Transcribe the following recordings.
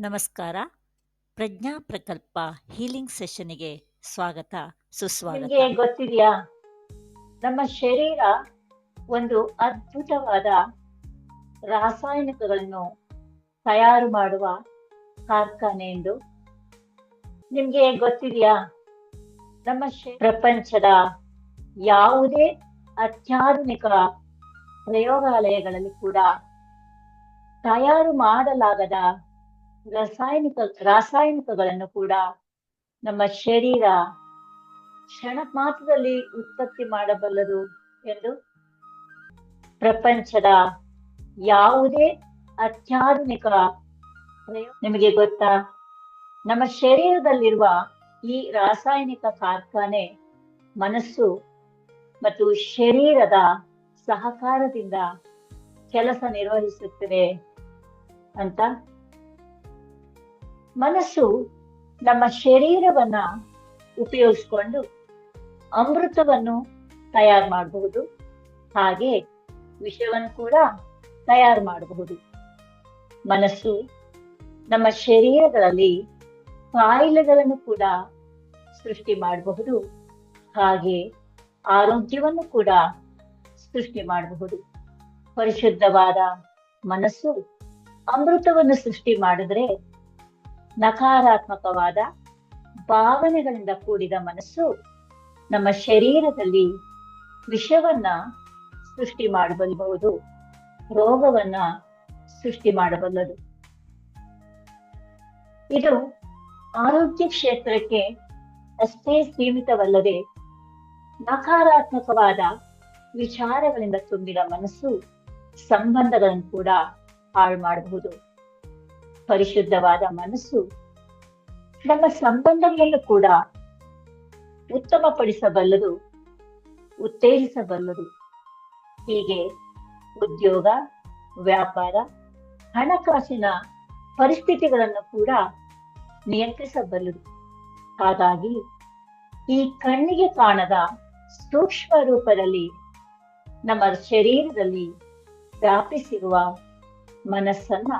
ನಮಸ್ಕಾರ. ಪ್ರಜ್ಞಾ ಪ್ರಕಲ್ಪ ಹೀಲಿಂಗ್ ಸೆಷನ್ನಿಗೆ ಸ್ವಾಗತ, ಸುಸ್ವಾಗತ. ಗೊತ್ತಿದೆಯಾ? ನಮ್ಮ ಶರೀರ ಒಂದು ಅದ್ಭುತವಾದ ರಾಸಾಯನಿಕಗಳನ್ನು ತಯಾರು ಮಾಡುವ ಕಾರ್ಖಾನೆ ಎಂದು. ನಿಮ್ಗೆ ಗೊತ್ತಿದೆಯಾ? ನಮ್ಮ ಪ್ರಪಂಚದ ಯಾವುದೇ ಅತ್ಯಾಧುನಿಕ ಪ್ರಯೋಗಾಲಯಗಳಲ್ಲಿ ಕೂಡ ತಯಾರು ಮಾಡಲಾಗದ ರಾಸಾಯನಿಕ, ರಾಸಾಯನಿಕಗಳನ್ನು ಕೂಡ ನಮ್ಮ ಶರೀರ ಕ್ಷಣ ಮಾತ್ರದಲ್ಲಿ ಉತ್ಪತ್ತಿ ಮಾಡಬಲ್ಲದು ಎಂದು ಪ್ರಪಂಚದ ಯಾವುದೇ ಅತ್ಯಾಧುನಿಕ ನಿಮಗೆ ಗೊತ್ತಾ? ನಮ್ಮ ಶರೀರದಲ್ಲಿರುವ ಈ ರಾಸಾಯನಿಕ ಕಾರ್ಖಾನೆ ಮನಸ್ಸು ಮತ್ತು ಶರೀರದ ಸಹಕಾರದಿಂದ ಕೆಲಸ ನಿರ್ವಹಿಸುತ್ತದೆ ಅಂತ ಮನಸ್ಸು ನಮ್ಮ ಶರೀರವನ್ನ ಉಪಯೋಗಿಸ್ಕೊಂಡು ಅಮೃತವನ್ನು ತಯಾರು ಮಾಡಬಹುದು. ಹಾಗೆ ವಿಷವನ್ನು ಕೂಡ ತಯಾರು ಮಾಡಬಹುದು. ಮನಸ್ಸು ನಮ್ಮ ಶರೀರಗಳಲ್ಲಿ ಕಾಯಿಲೆಗಳನ್ನು ಕೂಡ ಸೃಷ್ಟಿ ಮಾಡಬಹುದು. ಹಾಗೆ ಆರೋಗ್ಯವನ್ನು ಕೂಡ ಸೃಷ್ಟಿ ಮಾಡಬಹುದು. ಪರಿಶುದ್ಧವಾದ ಮನಸ್ಸು ಅಮೃತವನ್ನು ಸೃಷ್ಟಿ ಮಾಡಿದ್ರೆ ನಕಾರಾತ್ಮಕವಾದ ಭಾವನೆಗಳಿಂದ ಕೂಡಿದ ಮನಸ್ಸು ನಮ್ಮ ಶರೀರದಲ್ಲಿ ವಿಷವನ್ನ ಸೃಷ್ಟಿ ಮಾಡಬಲ್ಲಬಹುದು ರೋಗವನ್ನ ಸೃಷ್ಟಿ ಮಾಡಬಲ್ಲದು. ಇದು ಆರೋಗ್ಯ ಕ್ಷೇತ್ರಕ್ಕೆ ಅಷ್ಟೇ ಸೀಮಿತವಲ್ಲದೆ ನಕಾರಾತ್ಮಕವಾದ ವಿಚಾರಗಳಿಂದ ತುಂಬಿದ ಮನಸ್ಸು ಸಂಬಂಧಗಳನ್ನು ಕೂಡ ಹಾಳು ಮಾಡಬಹುದು. ಪರಿಶುದ್ಧವಾದ ಮನಸ್ಸು ನಮ್ಮ ಸಂಬಂಧವನ್ನು ಕೂಡ ಉತ್ತಮಪಡಿಸಬಲ್ಲದು, ಉತ್ತೇಜಿಸಬಲ್ಲದು. ಹೀಗೆ ಉದ್ಯೋಗ, ವ್ಯಾಪಾರ, ಹಣಕಾಸಿನ ಪರಿಸ್ಥಿತಿಗಳನ್ನು ಕೂಡ ನಿಯಂತ್ರಿಸಬಲ್ಲದು. ಹಾಗಾಗಿ ಈ ಕಣ್ಣಿಗೆ ಕಾಣದ ಸೂಕ್ಷ್ಮ ರೂಪದಲ್ಲಿ ನಮ್ಮ ಶರೀರದಲ್ಲಿ ವ್ಯಾಪಿಸಿರುವ ಮನಸ್ಸನ್ನ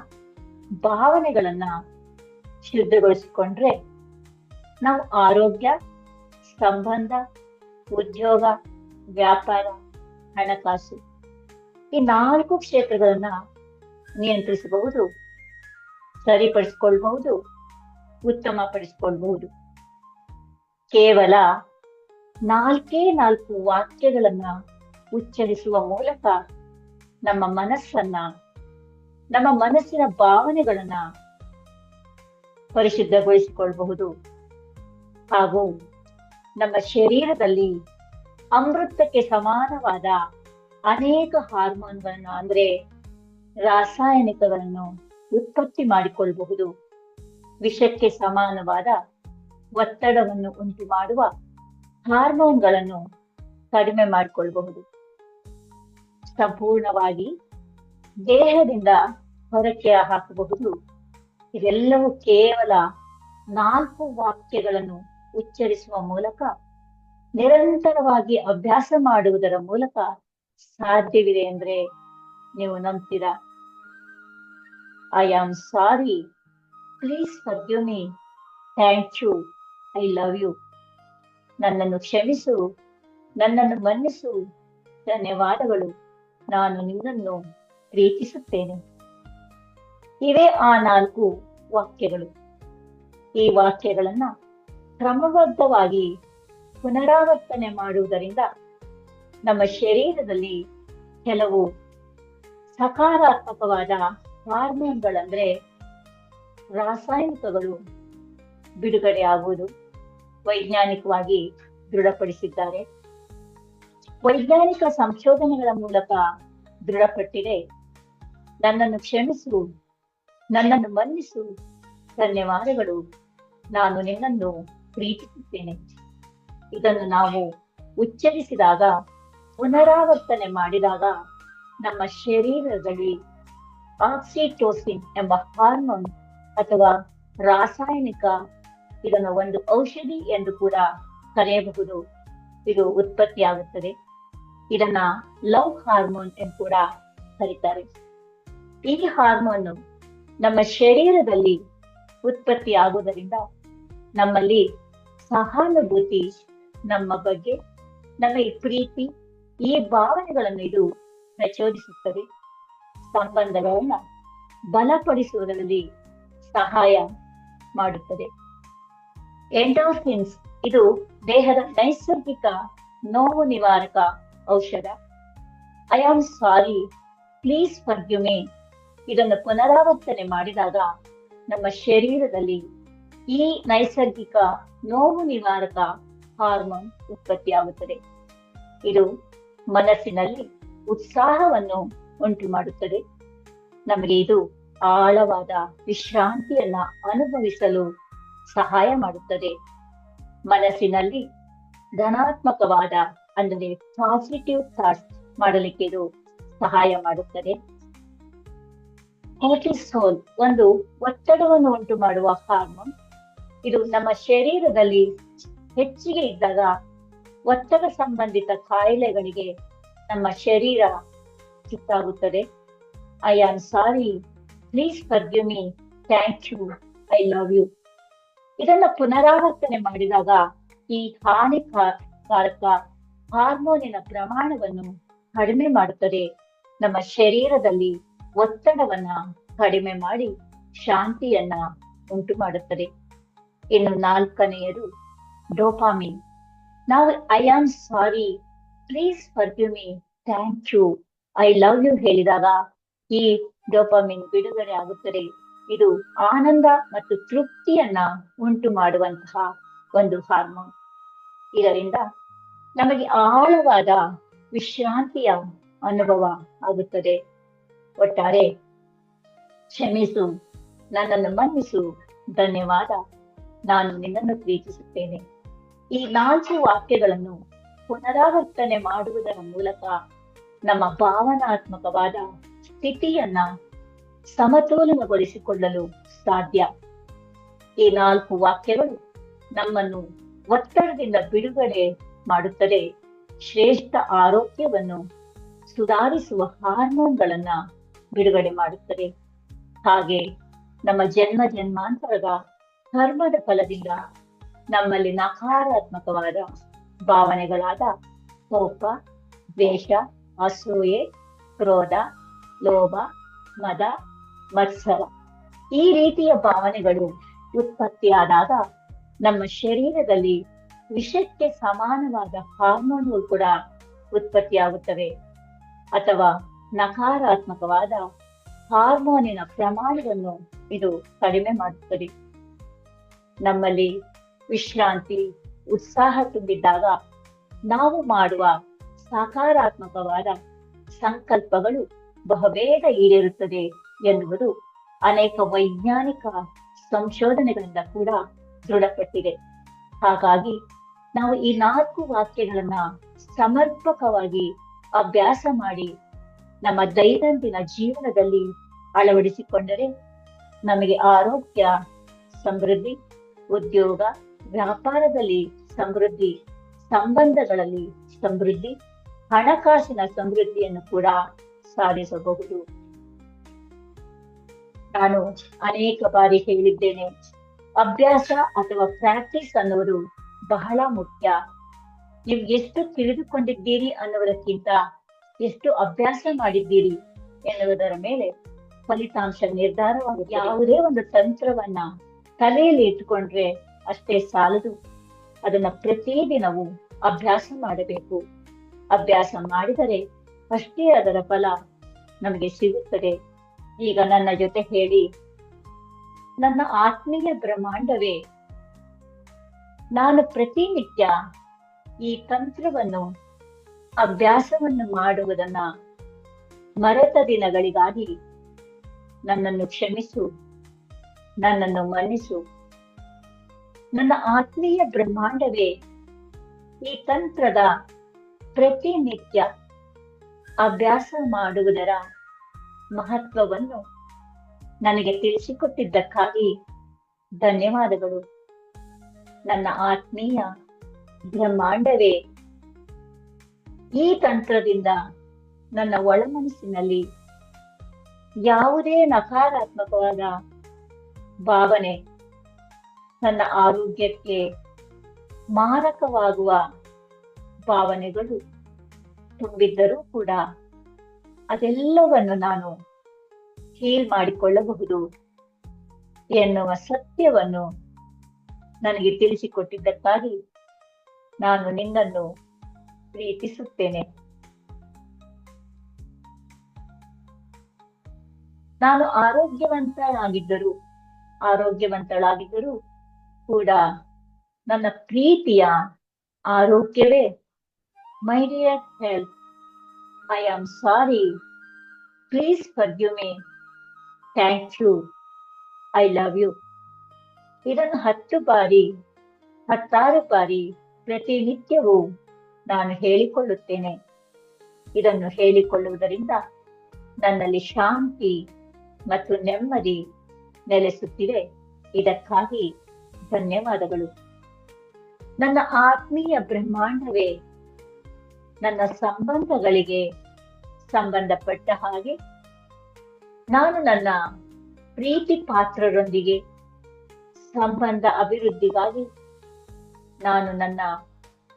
ಭಾವನೆಗಳನ್ನ ಶುದ್ಧಗೊಳಿಸಿಕೊಂಡ್ರೆ ನಾವು ಆರೋಗ್ಯ, ಸಂಬಂಧ, ಉದ್ಯೋಗ, ವ್ಯಾಪಾರ, ಹಣಕಾಸು ಈ ನಾಲ್ಕು ಕ್ಷೇತ್ರಗಳನ್ನ ನಿಯಂತ್ರಿಸಬಹುದು, ಸರಿಪಡಿಸ್ಕೊಳ್ಬಹುದು ಉತ್ತಮ ಪಡಿಸ್ಕೊಳ್ಬಹುದು ಕೇವಲ ನಾಲ್ಕೇ ನಾಲ್ಕು ವಾಕ್ಯಗಳನ್ನ ಉಚ್ಚರಿಸುವ ಮೂಲಕ ನಮ್ಮ ಮನಸ್ಸನ್ನ ನಮ್ಮ ಮನಸ್ಸಿನ ಭಾವನೆಗಳನ್ನ ಪರಿಶುದ್ಧಗೊಳಿಸಿಕೊಳ್ಳಬಹುದು ಹಾಗೂ ನಮ್ಮ ಶರೀರದಲ್ಲಿ ಅಮೃತಕ್ಕೆ ಸಮಾನವಾದ ಅನೇಕ ಹಾರ್ಮೋನ್ಗಳನ್ನು, ಅಂದ್ರೆ ರಾಸಾಯನಿಕಗಳನ್ನು ಉತ್ಪತ್ತಿ ಮಾಡಿಕೊಳ್ಳಬಹುದು ವಿಷಕ್ಕೆ ಸಮಾನವಾದ ಒತ್ತಡವನ್ನು ಉಂಟು ಮಾಡುವ ಹಾರ್ಮೋನ್ಗಳನ್ನು ಕಡಿಮೆ ಮಾಡಿಕೊಳ್ಳಬಹುದು ಸಂಪೂರ್ಣವಾಗಿ ದೇಹದಿಂದ ಹೊರಕ್ಕೆ ಹಾಕಬಹುದು. ಇದೆಲ್ಲವೂ ಕೇವಲ ನಾಲ್ಕು ವಾಕ್ಯಗಳನ್ನು ಉಚ್ಚರಿಸುವ ಮೂಲಕ, ನಿರಂತರವಾಗಿ ಅಭ್ಯಾಸ ಮಾಡುವುದರ ಮೂಲಕ ಸಾಧ್ಯವಿದೆ ಅಂದ್ರೆ ನೀವು ನಂಬ್ತೀರಾ? I am sorry please forgive me thank you I love you ನನ್ನನ್ನು ಕ್ಷಮಿಸು. ನನ್ನನ್ನು ಮನ್ನಿಸು. ಧನ್ಯವಾದಗಳು. ನಾನು ನಿನ್ನನ್ನು ಪ್ರೀತಿಸುತ್ತೇನೆ. ಇವೇ ಆ ನಾಲ್ಕು ವಾಕ್ಯಗಳು. ಈ ವಾಕ್ಯಗಳನ್ನ ಕ್ರಮಬದ್ಧವಾಗಿ ಪುನರಾವರ್ತನೆ ಮಾಡುವುದರಿಂದ ನಮ್ಮ ಶರೀರದಲ್ಲಿ ಕೆಲವು ಸಕಾರಾತ್ಮಕವಾದ ಹಾರ್ಮೋನ್ಗಳಂದ್ರೆ ರಾಸಾಯನಿಕಗಳು ಬಿಡುಗಡೆ ಆಗುವುದು. ವೈಜ್ಞಾನಿಕವಾಗಿ ದೃಢಪಡಿಸಿದ್ದಾರೆ. ವೈಜ್ಞಾನಿಕ ಸಂಶೋಧನೆಗಳ ಮೂಲಕ ದೃಢಪಟ್ಟಿದೆ. ನನ್ನನ್ನು ಕ್ಷಮಿಸು, ನನ್ನನ್ನು ಮನ್ನಿಸು. ಧನ್ಯವಾದಗಳು. ನಾನು ನಿನ್ನನ್ನು ಪ್ರೀತಿಸುತ್ತೇನೆ. ಇದನ್ನು ನಾವು ಉಚ್ಚರಿಸಿದಾಗ, ಪುನರಾವರ್ತನೆ ಮಾಡಿದಾಗ, ನಮ್ಮ ಶರೀರದಲ್ಲಿ ಆಕ್ಸಿಟೋಸಿನ್ ಎಂಬ ಹಾರ್ಮೋನ್ ಅಥವಾ ರಾಸಾಯನಿಕ ಇದನ್ನು ಒಂದು ಔಷಧಿ ಎಂದು ಕೂಡ ಕರೆಯಬಹುದು. ಇದು ಉತ್ಪತ್ತಿಯಾಗುತ್ತದೆ. ಇದನ್ನ ಲವ್ ಹಾರ್ಮೋನ್ ಎಂದು ಕೂಡ ಕರೀತಾರೆ. ಈ ಹಾರ್ಮೋನ್ ನಮ್ಮ ಶರೀರದಲ್ಲಿ ಉತ್ಪತ್ತಿಯಾಗುವುದರಿಂದ ನಮ್ಮಲ್ಲಿ ಸಹಾನುಭೂತಿ, ನಮ್ಮ ಬಗ್ಗೆ ನಮ್ಮ ಈ ಪ್ರೀತಿ, ಈ ಭಾವನೆಗಳನ್ನು ಇದು ಪ್ರಚೋದಿಸುತ್ತದೆ. ಸಂಬಂಧಗಳನ್ನ ಬಲಪಡಿಸುವುದರಲ್ಲಿ ಸಹಾಯ ಮಾಡುತ್ತದೆ. ಎಂಡೋಫಿನ್ಸ್ ಇದು ದೇಹದ ನೈಸರ್ಗಿಕ ನೋವು ನಿವಾರಕ ಔಷಧ. I am sorry please forgive me ಇದನ್ನು ಪುನರಾವರ್ತನೆ ಮಾಡಿದಾಗ ನಮ್ಮ ಶರೀರದಲ್ಲಿ ಈ ನೈಸರ್ಗಿಕ ನೋವು ನಿವಾರಕ ಹಾರ್ಮೋನ್ ಉತ್ಪತ್ತಿಯಾಗುತ್ತದೆ. ಇದು ಮನಸ್ಸಿನಲ್ಲಿ ಉತ್ಸಾಹವನ್ನು ಉಂಟು ಮಾಡುತ್ತದೆ. ನಮಗೆ ಇದು ಆಳವಾದ ವಿಶ್ರಾಂತಿಯನ್ನ ಅನುಭವಿಸಲು ಸಹಾಯ ಮಾಡುತ್ತದೆ. ಮನಸ್ಸಿನಲ್ಲಿ ಧನಾತ್ಮಕವಾದ ಅಂದರೆ ಪಾಸಿಟಿವ್ ಥಾಟ್ಸ್ ಮಾಡಲಿಕ್ಕೆ ಇದು ಸಹಾಯ ಮಾಡುತ್ತದೆ. ಕಾರ್ಟಿಸೋಲ್ ಒಂದು ಒತ್ತಡವನ್ನು ಉಂಟು ಮಾಡುವ ಹಾರ್ಮೋನ್ ಇದು ನಮ್ಮ ಶರೀರದಲ್ಲಿ ಹೆಚ್ಚಿಗೆ ಇದ್ದಾಗ ಒತ್ತಡ ಸಂಬಂಧಿತ ಕಾಯಿಲೆಗಳಿಗೆ ನಮ್ಮ ಶರೀರ ಚಿತ್ತಾಗುತ್ತದೆ I am sorry please forgive me thank you I love you ಇದನ್ನ ಪುನರಾವರ್ತನೆ ಮಾಡಿದಾಗ ಈ ಹಾನಿಕಾರಕ ಹಾರ್ಮೋನಿನ ಪ್ರಮಾಣವನ್ನು ಕಡಿಮೆ ಮಾಡುತ್ತದೆ. ನಮ್ಮ ಶರೀರದಲ್ಲಿ ಒತ್ತಡವನ್ನ ಕಡಿಮೆ ಮಾಡಿ ಶಾಂತಿಯನ್ನ ಉಂಟು ಮಾಡುತ್ತದೆ. ಇನ್ನು ನಾಲ್ಕನೆಯದು ಡೋಪಾಮಿನ್. ನಾವು I am sorry please forgive me thank you I love you ಹೇಳಿದಾಗ ಈ ಡೋಪಾಮಿನ್ ಬಿಡುಗಡೆ ಆಗುತ್ತದೆ. ಇದು ಆನಂದ ಮತ್ತು ತೃಪ್ತಿಯನ್ನ ಉಂಟು ಮಾಡುವಂತಹ ಒಂದು ಹಾರ್ಮೋನ್. ಇದರಿಂದ ನಮಗೆ ಆಳವಾದ ವಿಶ್ರಾಂತಿಯ ಅನುಭವ ಆಗುತ್ತದೆ. ಒಟ್ಟಾರೆ ಕ್ಷಮಿಸು, ನನ್ನನ್ನು ಮನ್ನಿಸು, ಧನ್ಯವಾದ. ನಾನು ನಿನ್ನನ್ನು ಪ್ರೀತಿಸುತ್ತೇನೆ. ಈ ನಾಲ್ಕು ವಾಕ್ಯಗಳನ್ನು ಪುನರಾವರ್ತನೆ ಮಾಡುವುದರ ಮೂಲಕ ನಮ್ಮ ಭಾವನಾತ್ಮಕವಾದ ಸ್ಥಿತಿಯನ್ನ ಸಮತೋಲನಗೊಳಿಸಿಕೊಳ್ಳಲು ಸಾಧ್ಯ. ಈ ನಾಲ್ಕು ವಾಕ್ಯಗಳು ನಮ್ಮನ್ನು ಒತ್ತಡದಿಂದ ಬಿಡುಗಡೆ ಮಾಡುತ್ತದೆ ಶ್ರೇಷ್ಠ ಆರೋಗ್ಯವನ್ನು ಸುಧಾರಿಸುವ ಹಾರ್ಮೋನ್ಗಳನ್ನ ಬಿಡುಗಡೆ ಮಾಡುತ್ತದೆ. ಹಾಗೆ ನಮ್ಮ ಜನ್ಮ ಜನ್ಮಾಂತರದ ಕರ್ಮದ ಫಲದಿಂದ ನಮ್ಮಲ್ಲಿ ನಕಾರಾತ್ಮಕವಾದ ಭಾವನೆಗಳಾದ ಕೋಪ, ದ್ವೇಷ, ಅಸೂಯೆ, ಕ್ರೋಧ, ಲೋಭ, ಮದ, ಮತ್ಸರ ಈ ರೀತಿಯ ಭಾವನೆಗಳು ಉತ್ಪತ್ತಿಯಾದಾಗ ನಮ್ಮ ಶರೀರದಲ್ಲಿ ವಿಷಕ್ಕೆ ಸಮಾನವಾದ ಹಾರ್ಮೋನ್ಗಳು ಕೂಡ ಉತ್ಪತ್ತಿಯಾಗುತ್ತವೆ. ಅಥವಾ ನಕಾರಾತ್ಮಕವಾದ ಹಾರ್ಮೋನಿನ ಪ್ರಮಾಣವನ್ನು ಇದು ಕಡಿಮೆ ಮಾಡುತ್ತದೆ. ನಮ್ಮಲ್ಲಿ ವಿಶ್ರಾಂತಿ, ಉತ್ಸಾಹ ತುಂಬಿದ್ದಾಗ ನಾವು ಮಾಡುವ ಸಕಾರಾತ್ಮಕವಾದ ಸಂಕಲ್ಪಗಳು ಬಹುಬೇಗ ಈಡೇರುತ್ತದೆ ಎನ್ನುವುದು ಅನೇಕ ವೈಜ್ಞಾನಿಕ ಸಂಶೋಧನೆಗಳಿಂದ ಕೂಡ ದೃಢಪಟ್ಟಿದೆ. ಹಾಗಾಗಿ ನಾವು ಈ ನಾಲ್ಕು ವಾಕ್ಯಗಳನ್ನ ಸಮರ್ಪಕವಾಗಿ ಅಭ್ಯಾಸ ಮಾಡಿ ನಮ್ಮ ದೈನಂದಿನ ಜೀವನದಲ್ಲಿ ಅಳವಡಿಸಿಕೊಂಡರೆ ನಮಗೆ ಆರೋಗ್ಯ, ಸಮೃದ್ಧಿ, ಉದ್ಯೋಗ, ವ್ಯಾಪಾರದಲ್ಲಿ ಸಮೃದ್ಧಿ, ಸಂಬಂಧಗಳಲ್ಲಿ ಸಮೃದ್ಧಿ, ಹಣಕಾಸಿನ ಸಮೃದ್ಧಿಯನ್ನು ಕೂಡ ಸಾಧಿಸಬಹುದು. ನಾನು ಅನೇಕ ಬಾರಿ ಹೇಳಿದ್ದೇನೆ, ಅಭ್ಯಾಸ ಅಥವಾ ಪ್ರಾಕ್ಟೀಸ್ ಅನ್ನೋದು ಬಹಳ ಮುಖ್ಯ. ನೀವು ಎಷ್ಟು ತಿಳಿದುಕೊಂಡಿದ್ದೀರಿ ಅನ್ನುವುದಕ್ಕಿಂತ ಎಷ್ಟು ಅಭ್ಯಾಸ ಮಾಡಿದ್ದೀರಿ ಎನ್ನುವುದರ ಮೇಲೆ ಫಲಿತಾಂಶ ನಿರ್ಧಾರವಾಗುತ್ತೆ ಯಾವುದೇ ಒಂದು ತಂತ್ರವನ್ನ ತಲೆಯಲ್ಲಿ ಇಟ್ಟುಕೊಂಡ್ರೆ ಅಷ್ಟೇ ಸಾಲದು. ಅದನ್ನ ಪ್ರತಿದಿನವೂ ಅಭ್ಯಾಸ ಮಾಡಬೇಕು. ಅಭ್ಯಾಸ ಮಾಡಿದರೆ ಅಷ್ಟೇ ಅದರ ಫಲ ನಮಗೆ ಸಿಗುತ್ತದೆ. ಈಗ ನನ್ನ ಜೊತೆ ಹೇಳಿ. ನನ್ನ ಆತ್ಮೀಯ ಬ್ರಹ್ಮಾಂಡವೇ, ನಾನು ಪ್ರತಿನಿತ್ಯ ಈ ತಂತ್ರವನ್ನು ಅಭ್ಯಾಸವನ್ನು ಮಾಡುವುದನ್ನ ಮರೆತ ದಿನಗಳಿಗಾಗಿ ನನ್ನನ್ನು ಕ್ಷಮಿಸು, ನನ್ನನ್ನು ಮನ್ನಿಸು. ನನ್ನ ಆತ್ಮೀಯ ಬ್ರಹ್ಮಾಂಡವೇ ಈ ತಂತ್ರದ ಪ್ರತಿನಿತ್ಯ ಅಭ್ಯಾಸ ಮಾಡುವುದರ ಮಹತ್ವವನ್ನು ನನಗೆ ತಿಳಿಸಿಕೊಟ್ಟಿದ್ದಕ್ಕಾಗಿ ಧನ್ಯವಾದಗಳು. ನನ್ನ ಆತ್ಮೀಯ ಬ್ರಹ್ಮಾಂಡವೇ ಈ ತಂತ್ರದಿಂದ ನನ್ನ ಒಳಮನಸ್ಸಿನಲ್ಲಿ ಯಾವುದೇ ನಕಾರಾತ್ಮಕವಾದ ಭಾವನೆ ನನ್ನ ಆರೋಗ್ಯಕ್ಕೆ ಮಾರಕವಾಗುವ ಭಾವನೆಗಳು ತುಂಬಿದ್ದರೂ ಕೂಡ ಅದೆಲ್ಲವನ್ನು ನಾನು ಹೀಲ್ ಮಾಡಿಕೊಳ್ಳಬಹುದು ಎನ್ನುವ ಸತ್ಯವನ್ನು ನನಗೆ ತಿಳಿಸಿಕೊಟ್ಟಿದ್ದಕ್ಕಾಗಿ ನಾನು ನಿನ್ನನ್ನು ಪ್ರೀತಿಸುತ್ತೇನೆ. ನಾನು ಆರೋಗ್ಯವಂತನಾಗಿದ್ದರೂ ಆರೋಗ್ಯವಂತಳಾಗಿದ್ದರೂ ಕೂಡ ನನ್ನ ಪ್ರೀತಿಯ ಆರೋಗ್ಯವೇ my dear health, I am sorry. Please forgive me. Thank you. I love you. ಇದನ್ನು ಹತ್ತು ಬಾರಿ, ಹತ್ತಾರು ಬಾರಿ ಪ್ರತಿನಿತ್ಯವೂ ನಾನು ಹೇಳಿಕೊಳ್ಳುತ್ತೇನೆ. ಇದನ್ನು ಹೇಳಿಕೊಳ್ಳುವುದರಿಂದ ನನ್ನಲ್ಲಿ ಶಾಂತಿ ಮತ್ತು ನೆಮ್ಮದಿ ನೆಲೆಸುತ್ತಿದೆ. ಇದಕ್ಕಾಗಿ ಧನ್ಯವಾದಗಳು. ನನ್ನ ಆತ್ಮೀಯ ಬ್ರಹ್ಮಾಂಡವೇ, ನನ್ನ ಸಂಬಂಧಗಳಿಗೆ ಸಂಬಂಧಪಟ್ಟ ಹಾಗೆ ನಾನು ನನ್ನ ಪ್ರೀತಿ ಪಾತ್ರರೊಂದಿಗೆ ಸಂಬಂಧ ಅಭಿವೃದ್ಧಿಗಾಗಿ ನಾನು ನನ್ನ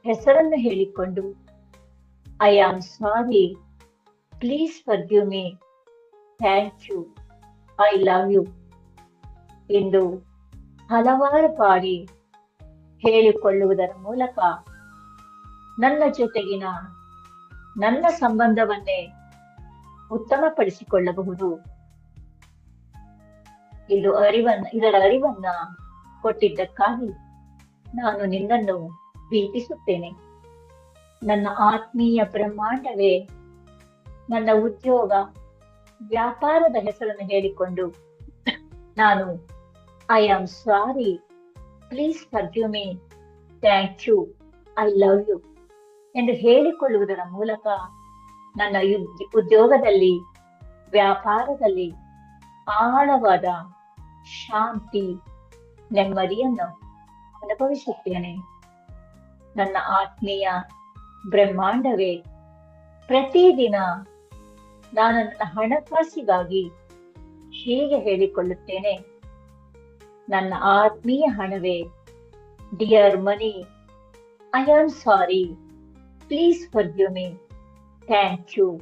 ಹೆಸರನ್ನು ಹೇಳಿಕೊಂಡು I am sorry please forgive me thank you I love you ಎಂದು ಹಲವಾರು ಬಾರಿ ಹೇಳಿಕೊಳ್ಳುವುದರ ಮೂಲಕ ನನ್ನ ಜೊತೆಗಿನ ನನ್ನ ಸಂಬಂಧವನ್ನೇ ಉತ್ತಮಪಡಿಸಿಕೊಳ್ಳಬಹುದು. ಇದು ಅರಿವನ್ನ, ಇದರ ಅರಿವನ್ನ ಕೊಟ್ಟಿದ್ದಕ್ಕಾಗಿ ನಾನು ನಿನ್ನನ್ನು ಪ್ರೀತಿಸುತ್ತೇನೆ ನನ್ನ ಆತ್ಮೀಯ ಬ್ರಹ್ಮಾಂಡವೇ, ನನ್ನ ಉದ್ಯೋಗ, ವ್ಯಾಪಾರದ ಹೆಸರನ್ನು ಹೇಳಿಕೊಂಡು ನಾನು I am sorry please forgive me thank you I love you ಎಂದು ಹೇಳಿಕೊಳ್ಳುವುದರ ಮೂಲಕ ನನ್ನ ಉದ್ಯೋಗದಲ್ಲಿ, ವ್ಯಾಪಾರದಲ್ಲಿ ಆಳವಾದ ಶಾಂತಿ, ನೆಮ್ಮದಿಯನ್ನು ಅನುಭವಿಸುತ್ತೇನೆ. ನನ್ನ ಆತ್ಮೀಯ ಬ್ರಹ್ಮಾಂಡವೇ, ಪ್ರತಿದಿನ ನಾನು ನನ್ನ ಹಣಕಾಸಿಗಾಗಿ ಹೀಗೆ ಹೇಳಿಕೊಳ್ಳುತ್ತೇನೆ. ನನ್ನ ಆತ್ಮೀಯ ಹಣವೇ, dear money, I am sorry. Please forgive me. Thank you.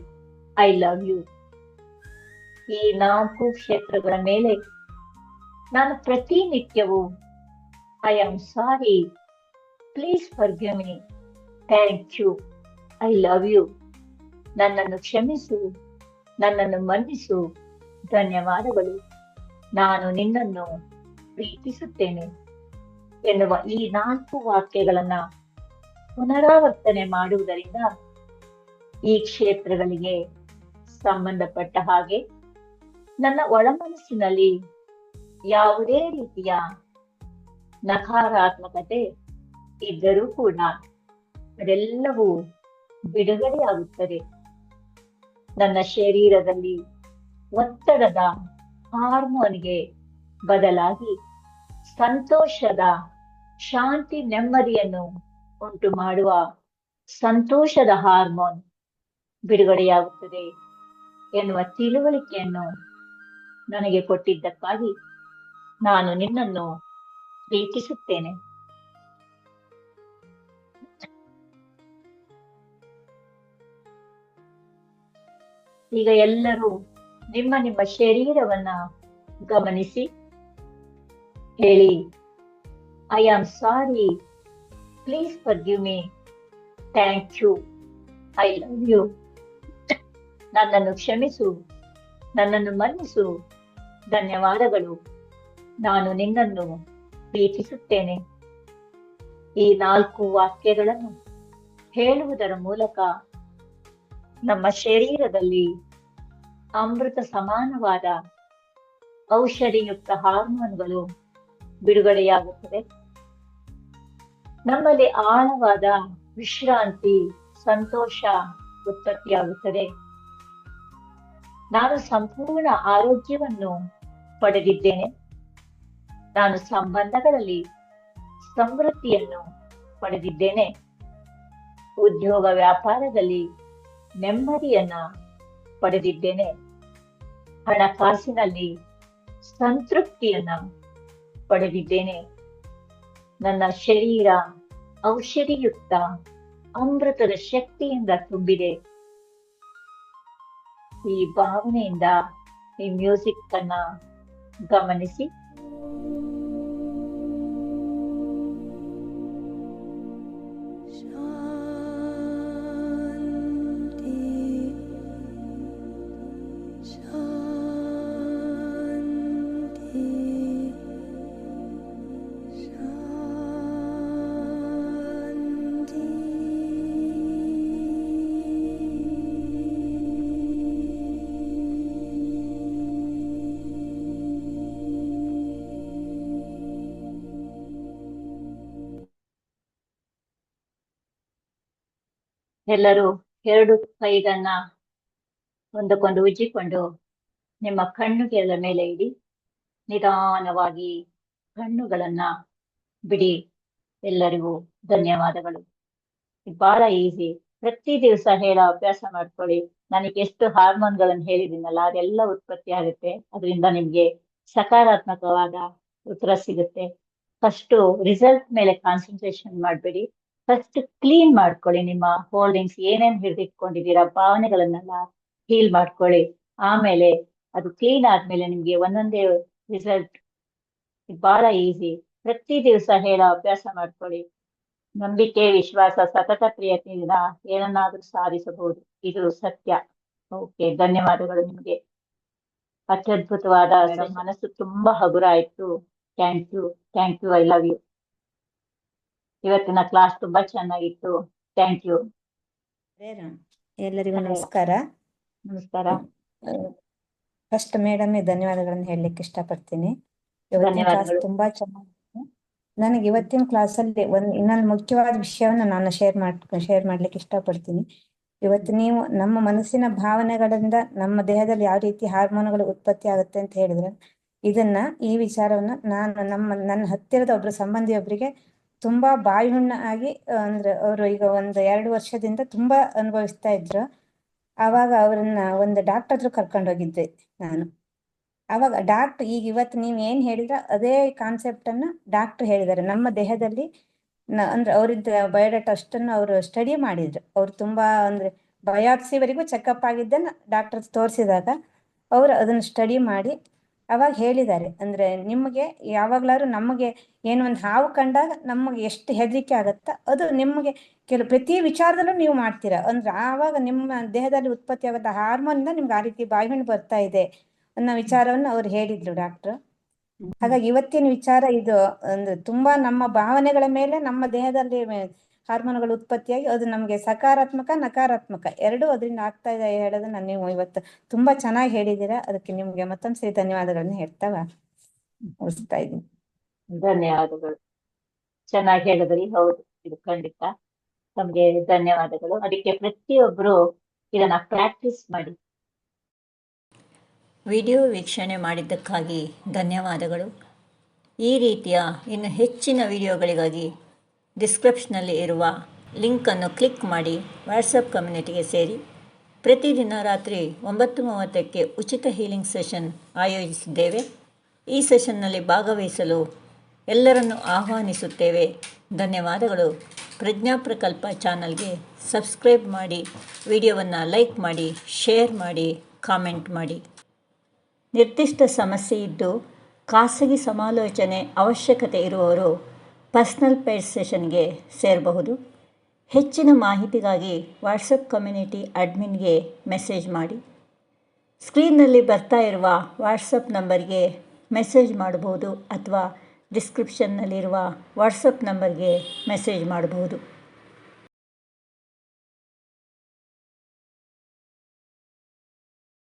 I love you. ಈ ನಾಲ್ಕು ಕ್ಷೇತ್ರಗಳ ಮೇಲೆ ನಾನು ಪ್ರತಿನಿತ್ಯವೂ I am sorry. Please forgive me thank you I love you ನನ್ನನ್ನು ಕ್ಷಮಿಸು. ನನ್ನನ್ನು ಮನ್ನಿಸು. ಧನ್ಯವಾದಗಳು. ನಾನು ನಿನ್ನನ್ನು ಪ್ರೀತಿಸುತ್ತೇನೆ ಎನ್ನುವ ಈ ನಾಲ್ಕು ವಾಕ್ಯಗಳನ್ನ ಪುನರಾವರ್ತನೆ ಮಾಡುವುದರಿಂದ ಈ ಕ್ಷೇತ್ರಗಳಿಗೆ ಸಂಬಂಧಪಟ್ಟ ಹಾಗೆ ನನ್ನ ಒಳಮನಸ್ಸಿನಲ್ಲಿ ಯಾವುದೇ ರೀತಿಯ ನಕಾರಾತ್ಮಕತೆ ಇದ್ದರೂ ಕೂಡ ಅದೆಲ್ಲವೂ ಬಿಡುಗಡೆಯಾಗುತ್ತದೆ. ನನ್ನ ಶರೀರದಲ್ಲಿ ಒತ್ತಡದ ಹಾರ್ಮೋನ್ಗೆ ಬದಲಾಗಿ ಸಂತೋಷದ ಶಾಂತಿ ನೆಮ್ಮದಿಯನ್ನು ಉಂಟು ಮಾಡುವ ಸಂತೋಷದ ಹಾರ್ಮೋನ್ ಬಿಡುಗಡೆಯಾಗುತ್ತದೆ ಎನ್ನುವ ತಿಳುವಳಿಕೆಯನ್ನು ನನಗೆ ಕೊಟ್ಟಿದ್ದಕ್ಕಾಗಿ ನಾನು ನಿನ್ನನ್ನು ಪ್ರೀತಿಸುತ್ತೇನೆ. ಈಗ ಎಲ್ಲರೂ ನಿಮ್ಮ ನಿಮ್ಮ ಶರೀರವನ್ನ ಗಮನಿಸಿ ಹೇಳಿ I am sorry please forgive me thank you I love you ನನ್ನನ್ನು ಕ್ಷಮಿಸು, ನನ್ನನ್ನು ಮನ್ನಿಸು. ಧನ್ಯವಾದಗಳು. ನಾನು ನಿನ್ನನ್ನು ಪ್ರೀತಿಸುತ್ತೇನೆ. ಈ ನಾಲ್ಕು ವಾಕ್ಯಗಳನ್ನು ಹೇಳುವುದರ ಮೂಲಕ ನಮ್ಮ ಶರೀರದಲ್ಲಿ ಅಮೃತ ಸಮಾನವಾದ ಔಷಧಿಯುಕ್ತ ಹಾರ್ಮೋನ್ಗಳು ಬಿಡುಗಡೆಯಾಗುತ್ತದೆ ನಮ್ಮಲ್ಲಿ ಆಳವಾದ ವಿಶ್ರಾಂತಿ, ಸಂತೋಷ, ಉತ್ಪತ್ತಿಯಾಗುತ್ತದೆ. ನಾನು ಸಂಪೂರ್ಣ ಆರೋಗ್ಯವನ್ನು ಪಡೆದಿದ್ದೇನೆ. ನಾನು ಸಂಬಂಧಗಳಲ್ಲಿ ಸಮೃದ್ಧಿಯನ್ನು ಪಡೆದಿದ್ದೇನೆ. ಉದ್ಯೋಗ ವ್ಯಾಪಾರದಲ್ಲಿ ನೆಮ್ಮದಿಯನ್ನ ಪಡೆದಿದ್ದೇನೆ. ಹಣಕಾಸಿನಲ್ಲಿ ಸಂತೃಪ್ತಿಯನ್ನ ಪಡೆದಿದ್ದೇನೆ. ನನ್ನ ಶರೀರ ಔಷಧಿಯುಕ್ತ ಅಮೃತದ ಶಕ್ತಿಯಿಂದ ತುಂಬಿದೆ. ಈ ಭಾವನೆಯಿಂದ ಈ ಮ್ಯೂಸಿಕ್ ಅನ್ನ ಗಮನಿಸಿ. ಎಲ್ಲರೂ ಎರಡು ಕೈಗಳನ್ನ ಒಂದಕ್ಕೊಂದು ಉಜ್ಜಿಕೊಂಡು ನಿಮ್ಮ ಕಣ್ಣುಗಳ ಮೇಲೆ ಇಡಿ. ನಿಧಾನವಾಗಿ ಕಣ್ಣುಗಳನ್ನ ಬಿಡಿ. ಎಲ್ಲರಿಗೂ ಧನ್ಯವಾದಗಳು. ಬಹಳ ಈಸಿ ಪ್ರತಿ ದಿವಸ ಹೇಳೋ ಅಭ್ಯಾಸ ಮಾಡ್ಕೊಳ್ಳಿ. ನನಗೆ ಎಷ್ಟು ಹಾರ್ಮೋನ್ಗಳನ್ನು ಹೇಳಿದಿನಲ್ಲ ಅದೆಲ್ಲ ಉತ್ಪತ್ತಿ ಆಗುತ್ತೆ. ಅದರಿಂದ ನಿಮ್ಗೆ ಸಕಾರಾತ್ಮಕವಾದ ಉತ್ತರ ಸಿಗುತ್ತೆ. ಫಸ್ಟ್ ರಿಸಲ್ಟ್ ಮೇಲೆ ಕಾನ್ಸಂಟ್ರೇಷನ್ ಮಾಡಬೇಡಿ. ಫಸ್ಟ್ ಕ್ಲೀನ್ ಮಾಡ್ಕೊಳ್ಳಿ ನಿಮ್ಮ ಹೋಲ್ಡಿಂಗ್ಸ್ ಏನೇನ್ ಹಿಡಿದಿಟ್ಕೊಂಡಿದ್ದೀರಾ ಭಾವನೆಗಳನ್ನೆಲ್ಲ ಹೀಲ್ ಮಾಡ್ಕೊಳ್ಳಿ. ಆಮೇಲೆ ಅದು ಕ್ಲೀನ್ ಆದ್ಮೇಲೆ ನಿಮ್ಗೆ ಒಂದೊಂದೇ ರಿಸಲ್ಟ್ ಬಹಳ ಈಸಿ ಪ್ರತಿ ದಿವಸ ಹೇಳೋ ಅಭ್ಯಾಸ ಮಾಡ್ಕೊಳ್ಳಿ. ನಂಬಿಕೆ ವಿಶ್ವಾಸ ಸತತ ಪ್ರಿಯತೆಯಿಂದ ಏನನ್ನಾದ್ರೂ ಸಾಧಿಸಬಹುದು. ಇದು ಸತ್ಯ. ಓಕೆ ಧನ್ಯವಾದಗಳು ನಿಮ್ಗೆ. ಅತ್ಯದ್ಭುತವಾದ ಮನಸ್ಸು ತುಂಬಾ ಹಗುರ ಆಯ್ತು thank you thank you I love you ಇವತ್ತಿನ ಕ್ಲಾಸ್ ತುಂಬಾ ಚೆನ್ನಾಗಿತ್ತು. ಥ್ಯಾಂಕ್ ಯು ಎಲ್ಲರಿಗೂ ನಮಸ್ಕಾರ. ನಮಸ್ಕಾರ. ಫಸ್ಟ್ ಮೇಡಮ್ ಧನ್ಯವಾದಗಳನ್ನು ಹೇಳಲಿಕ್ಕೆ ಇಷ್ಟಪಡ್ತೀನಿ. ಇವತ್ತಿನ ಕ್ಲಾಸ್ ತುಂಬಾ ಚೆನ್ನಾಗಿತ್ತು. ನನಗೆ ಇವತ್ತಿನ ಕ್ಲಾಸ್ ಅಲ್ಲಿ ಒಂದು ಇನ್ನೊಂದು ಮುಖ್ಯವಾದ ವಿಷಯವನ್ನು ನಾನು ಶೇರ್ ಮಾಡ್ ಶೇರ್ ಮಾಡ್ಲಿಕ್ಕೆ ಇಷ್ಟಪಡ್ತೀನಿ. ಇವತ್ತು ನೀವು ನಮ್ಮ ಮನಸ್ಸಿನ ಭಾವನೆಗಳಿಂದ ನಮ್ಮ ದೇಹದಲ್ಲಿ ಯಾವ ರೀತಿ ಹಾರ್ಮೋನ್ಗಳು ಉತ್ಪತ್ತಿ ಆಗುತ್ತೆ ಅಂತ ಹೇಳಿದ್ರೆ ಇದನ್ನ ಈ ವಿಚಾರವನ್ನ ನಾನು ನಮ್ಮ ನನ್ನ ಹತ್ತಿರದ ಒಬ್ರು ಸಂಬಂಧಿಯೊಬ್ಬರಿಗೆ ತುಂಬಾ ಬಾಯಿ ಹುಣ್ಣ ಆಗಿ ಅಂದ್ರೆ ಅವರು ಈಗ ಒಂದು ಎರಡು ವರ್ಷದಿಂದ ತುಂಬಾ ಅನುಭವಿಸ್ತಾ ಇದ್ರು. ಆವಾಗ ಅವರನ್ನ ಒಂದು ಡಾಕ್ಟರ್ ಹತ್ರ ಕರ್ಕೊಂಡು ಹೋಗಿದ್ದೆ ನಾನು. ಅವಾಗ ಡಾಕ್ಟರ್ ಈಗ ಇವತ್ತು ನೀವು ಏನ್ ಹೇಳಿದ್ರ ಅದೇ ಕಾನ್ಸೆಪ್ಟ್ ಅನ್ನ ಡಾಕ್ಟರ್ ಹೇಳಿದ್ದಾರೆ. ನಮ್ಮ ದೇಹದಲ್ಲಿ ಅಂದ್ರೆ ಅವರಿದ್ದ ಬಯೋಡಾಟಾ ಅಷ್ಟನ್ನು ಅವರು ಸ್ಟಡಿ ಮಾಡಿದ್ರು. ಅವ್ರು ತುಂಬಾ, ಅಂದ್ರೆ ಬಯಾಪ್ಸಿವರೆಗೂ ಚೆಕಪ್ ಆಗಿದ್ದನ್ನ ಡಾಕ್ಟರ್ ತೋರಿಸಿದಾಗ ಅವರು ಅದನ್ನ ಸ್ಟಡಿ ಮಾಡಿ ಅವಾಗ ಹೇಳಿದ್ದಾರೆ. ಅಂದ್ರೆ ನಿಮಗೆ ಯಾವಾಗ್ಲಾದ್ರು ನಮಗೆ ಏನೋ ಒಂದು ಹಾವು ಕಂಡಾಗ ನಮಗೆ ಎಷ್ಟು ಹೆದರಿಕೆ ಆಗತ್ತಾ ಅದು ನಿಮಗೆ ಕೆಲವು ಪ್ರತಿ ವಿಚಾರದಲ್ಲೂ ನೀವು ಮಾಡ್ತೀರಾ. ಅಂದ್ರೆ ಆವಾಗ ನಿಮ್ಮ ದೇಹದಲ್ಲಿ ಉತ್ಪತ್ತಿ ಆಗುತ್ತ ಹಾರ್ಮೋನಿಂದ ನಿಮ್ಗೆ ಆ ರೀತಿ ಬಾಯಿಹುಣ್ಣು ಬರ್ತಾ ಇದೆ ಅನ್ನೋ ವಿಚಾರವನ್ನು ಅವ್ರು ಹೇಳಿದ್ರು ಡಾಕ್ಟ್ರು ಹಾಗಾಗಿ ಇವತ್ತಿನ ವಿಚಾರ ಇದು. ಅಂದ್ರೆ ತುಂಬಾ ನಮ್ಮ ಭಾವನೆಗಳ ಮೇಲೆ ನಮ್ಮ ದೇಹದಲ್ಲಿ ಹಾರ್ಮೋನುಗಳು ಉತ್ಪತ್ತಿಯಾಗಿ ಅದು ನಮಗೆ ಸಕಾರಾತ್ಮಕ ನಕಾರಾತ್ಮಕ ಎರಡು ಅದರಿಂದ ಆಗ್ತಾ ಇದೆ ಹೇಳೋದನ್ನ ನೀವು ಇವತ್ತು ತುಂಬಾ ಚೆನ್ನಾಗಿ ಹೇಳಿದ್ದೀರಾ. ಅದಕ್ಕೆ ನಿಮ್ಗೆ ಮತ್ತೊಂದ್ಸರಿ ಧನ್ಯವಾದಗಳನ್ನ ಹೇಳ್ತಾ ಮುಗಿಸ್ತಾ ಇದ್ದೀನಿ. ಧನ್ಯವಾದಗಳು. ಚೆನ್ನಾಗಿ ಹೇಳಿದ್ರಿ. ಹೌದು ಇದು ಖಂಡಿತ ತಮ್ಗೆ ಧನ್ಯವಾದಗಳು. ಅದಕ್ಕೆ ಪ್ರತಿಯೊಬ್ಬರು ಇದನ್ನ ಪ್ರಾಕ್ಟೀಸ್ ಮಾಡಿ. ವಿಡಿಯೋ ವೀಕ್ಷಣೆ ಮಾಡಿದ್ದಕ್ಕಾಗಿ ಧನ್ಯವಾದಗಳು. ಈ ರೀತಿಯ ಇನ್ನು ಹೆಚ್ಚಿನ ವಿಡಿಯೋಗಳಿಗಾಗಿ ಡಿಸ್ಕ್ರಿಪ್ಷನಲ್ಲಿ ಇರುವ ಲಿಂಕನ್ನು ಕ್ಲಿಕ್ ಮಾಡಿ ವಾಟ್ಸಪ್ ಕಮ್ಯುನಿಟಿಗೆ ಸೇರಿ. ಪ್ರತಿದಿನ ರಾತ್ರಿ ಒಂಬತ್ತು ಮೂವತ್ತಕ್ಕೆ ಉಚಿತ ಹೀಲಿಂಗ್ ಸೆಷನ್ ಆಯೋಜಿಸಿದ್ದೇವೆ. ಈ ಸೆಷನ್ನಲ್ಲಿ ಭಾಗವಹಿಸಲು ಎಲ್ಲರನ್ನು ಆಹ್ವಾನಿಸುತ್ತೇವೆ. ಧನ್ಯವಾದಗಳು. ಪ್ರಜ್ಞಾ ಪ್ರಕಲ್ಪ ಚಾನಲ್ಗೆ ಸಬ್ಸ್ಕ್ರೈಬ್ ಮಾಡಿ, ವಿಡಿಯೋವನ್ನು ಲೈಕ್ ಮಾಡಿ, ಶೇರ್ ಮಾಡಿ, ಕಾಮೆಂಟ್ ಮಾಡಿ. ನಿರ್ದಿಷ್ಟ ಸಮಸ್ಯೆ ಇದ್ದು ಖಾಸಗಿ ಸಮಾಲೋಚನೆ ಅವಶ್ಯಕತೆ ಇರುವವರು ಪರ್ಸ್ನಲ್ ಪೇಡ್ ಸೆಷನ್ಗೆ ಸೇರಬಹುದು. ಹೆಚ್ಚಿನ ಮಾಹಿತಿಗಾಗಿ ವಾಟ್ಸಪ್ ಕಮ್ಯುನಿಟಿ ಅಡ್ಮಿನ್ಗೆ ಮೆಸೇಜ್ ಮಾಡಿ. ಸ್ಕ್ರೀನ್ನಲ್ಲಿ ಬರ್ತಾ ಇರುವ ವಾಟ್ಸಪ್ ನಂಬರ್ಗೆ ಮೆಸೇಜ್ ಮಾಡಬಹುದು ಅಥವಾ ಡಿಸ್ಕ್ರಿಪ್ಷನ್ನಲ್ಲಿರುವ ವಾಟ್ಸಪ್ ನಂಬರ್ಗೆ ಮೆಸೇಜ್ ಮಾಡಬಹುದು.